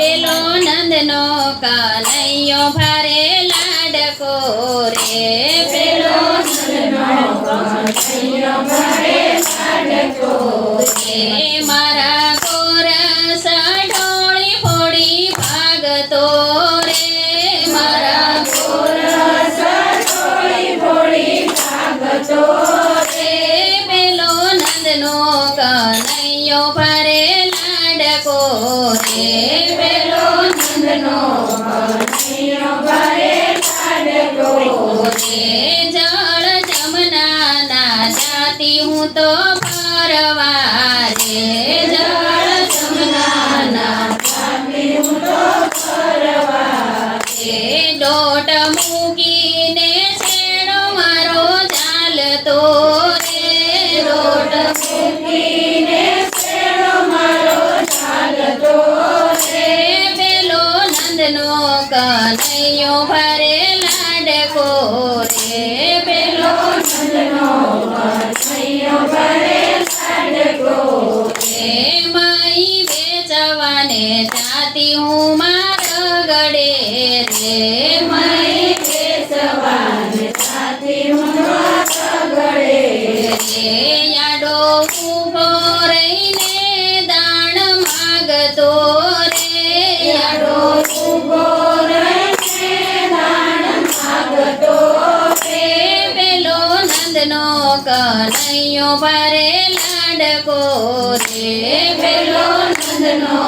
પેલો નંદનો કનૈયો ભારે લાડકો રે પેલો રે જળ જમના જાતી તો પરવા રે જળ જમના દોટ મૂકીને છેડો મારો ચાલતો રે. દોટ મૂકીને પેલો નંદનો કનૈયો ભરે લાડકો રે પેલો રે માઈ વેચવાને જાતી હું માર ગડે રે માઈ યાડો ઊભો રહીને દાણ માગતો કનૈયો ભરે લાડકો રે પેલો નંદનો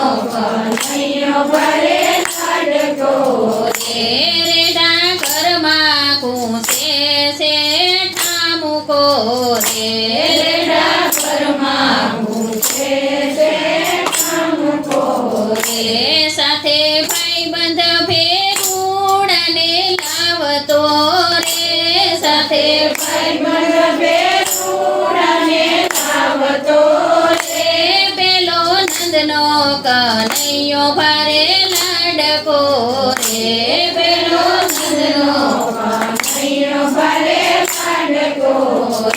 રે. રેડા ઘરમાં કૂસે છે નંદનો કનૈયો ભરે લાડકો રે. પેલો નંદનો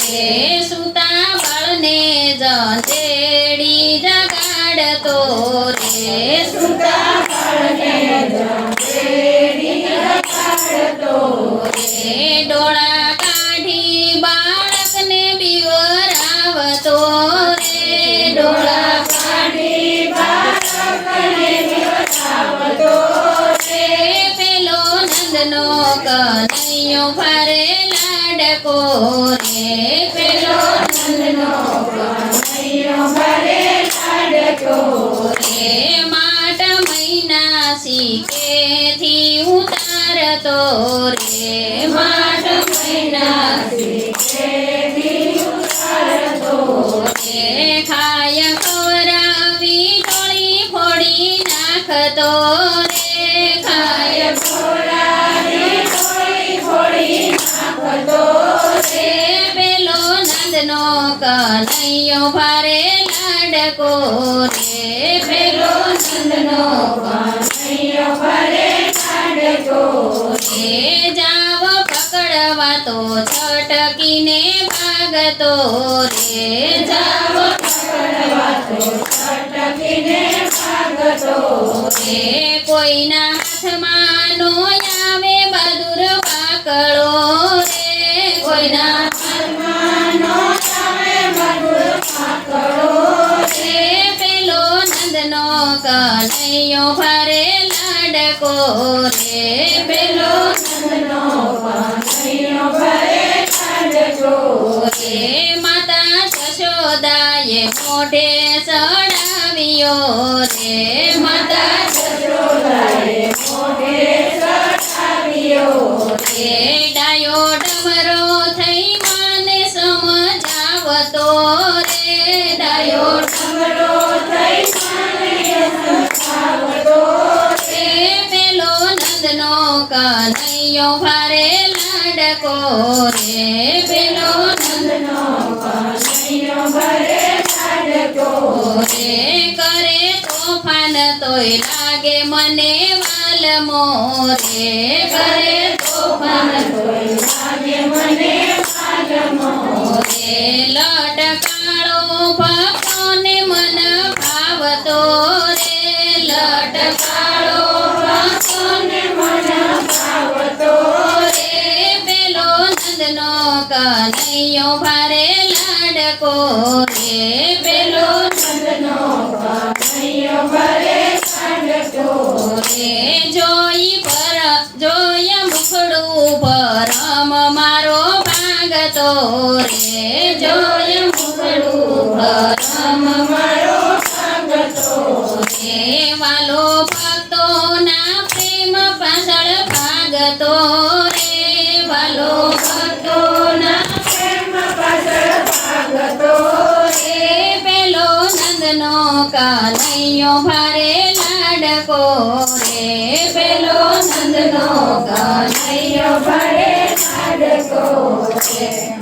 રે. સુતા બળને જંતેડી જગાડતો રે. સુતા રે. ડોળા ભારે લાડકો રે પેલો રે. માટ મહિના શીખેથી ઉતારતો રે. માટ મહિના રે. ખાય ખવરાવી ટોળી ફોડી નાખતો રે. કનૈયો ભારે લાડકો રે પેલો નંદનો રે જાવ પકડવા તો છટકીને ભાગતો રે. જાવ રે. કોઈના હાથમાં કનૈયો ભારે લાડકો રે પેલો રે. માતા જશોદાએ મોઢે સડાવ્યો રે. માતા રે. ડાયો ડમરો થઈ માને સમજાવતો રે. ડાયો રે નંદનો કનૈયો ભારે લાડકો રે પેલો નંદનો રે કરે તોફાન તોય લાગે મને વાલમો રે કરે તોફાન રે લટકાળો ભક્તોને મન ભાવતો રે. લટકાળો કનૈયો ભારે લાડકો રે પેલો નંદનો કનૈયો ભારે લાડકો રે. જોઈ પર જોય મુખડું પરમ મારો ભાગતો રે. જોય મુખડું પરમ મારો ભાગતો રે. વાલો ભક્તોના પ્રેમ પાછળ ભાગતો નંદનો કાનૈયો ભારે લાડકો રે. પેલો નંદનો કાનૈયો ભારે લાડકો રે.